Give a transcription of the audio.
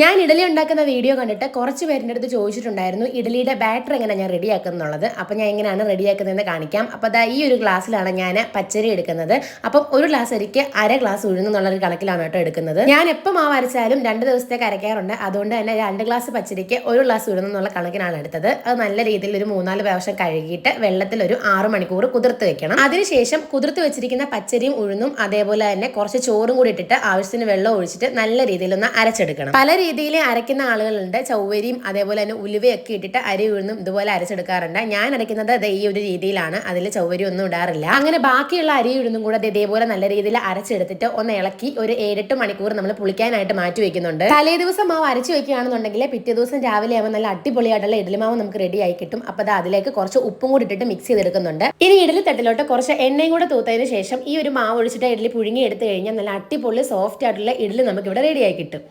ഞാൻ ഇഡലി ഉണ്ടാക്കുന്ന വീഡിയോ കണ്ടിട്ട് കുറച്ച് പേരിന്റെ അടുത്ത് ചോദിച്ചിട്ടുണ്ടായിരുന്നു ഇഡലിയുടെ ബാറ്റർ എങ്ങനെ ഞാൻ റെഡിയാക്കുന്നുള്ളത് അപ്പം ഞാൻ എങ്ങനെയാണ് റെഡിയാക്കുന്നതെന്ന് കാണിക്കാം. അപ്പോൾ അതാ ഈ ഒരു ഗ്ലാസ്സിലാണ് ഞാൻ പച്ചരി എടുക്കുന്നത്. അപ്പം ഒരു ഗ്ലാസ് അരിക്ക് അര ഗ്ലാസ് ഉഴുന്നുള്ള ഒരു കണക്കിലാണ് കേട്ടോ എടുക്കുന്നത്. ഞാൻ എപ്പോൾ മാവ് അരച്ചാലും രണ്ട് ദിവസത്തേക്ക് അരയ്ക്കാറുണ്ട് അതുകൊണ്ട് തന്നെ രണ്ട് ഗ്ലാസ് പച്ചരിക്ക് ഒരു ഗ്ലാസ് ഉഴുന്നുള്ള കണക്കിനാണ് എടുത്തത്. അത് നല്ല രീതിയിൽ ഒരു മൂന്നാൽ പ്രാവശ്യം കഴുകിയിട്ട് വെള്ളത്തിൽ ഒരു ആറ് മണിക്കൂർ കുതിർത്ത് വെക്കണം. അതിനുശേഷം കുതിർത്ത് വെച്ചിരിക്കുന്ന പച്ചരിയും ഉഴുന്നും അതേപോലെ തന്നെ കുറച്ച് ചോറും കൂടി ഇട്ടിട്ട് ആവശ്യത്തിന് വെള്ളം ഒഴിച്ചിട്ട് നല്ല രീതിയിൽ ഒന്ന് അരച്ചെടുക്കണം. പല രീതിയിൽ അരയ്ക്കുന്ന ആളുകളുണ്ട്. ചൗവരിയും അതേപോലെ തന്നെ ഉലുവയൊക്കെ ഇട്ടിട്ട് അരി ഉഴുന്നും ഇതുപോലെ അരച്ചെടുക്കാറുണ്ട്. ഞാൻ അരയ്ക്കുന്നത് അത് ഈ ഒരു രീതിയിലാണ്. അതിൽ ചൗവരി ഒന്നും ഇടാറില്ല. അങ്ങനെ ബാക്കിയുള്ള അരി ഉഴുന്നും കൂടെ ഇതേപോലെ നല്ല രീതിയിൽ അരച്ചെടുത്തിട്ട് ഒന്ന് ഇളക്കി ഒരു ഏഴെട്ട് മണിക്കൂർ നമ്മൾ പുളിക്കാനായിട്ട് മാറ്റി വെക്കുന്നുണ്ട്. തലേ ദിവസം മാവ് അരച്ചു വെക്കുകയാണെന്നുണ്ടെങ്കിൽ പിറ്റേ ദിവസം രാവിലെ ആവുമ്പോൾ നല്ല അടിപൊളിയായിട്ടുള്ള ഇഡലി മാവ് നമുക്ക് റെഡി ആയി കിട്ടും. അപ്പോൾ അത് അതിലേക്ക് കുറച്ച് ഉപ്പും കൂടി ഇട്ടിട്ട് മിക്സ് ചെയ്തെടുക്കുന്നുണ്ട്. ഇനി ഇഡലി തട്ടിലോട്ട് കുറച്ച് എണ്ണയും കൂടെ തൂത്തതിന് ശേഷം ഈ ഒരു മാവ് ഒഴിച്ചിട്ട് ഇഡലി പുഴുങ്ങി എടുത്തു കഴിഞ്ഞാൽ നല്ല അടിപൊളി സോഫ്റ്റ് ആയിട്ടുള്ള ഇഡലി നമുക്ക് ഇവിടെ റെഡി ആയി കിട്ടും.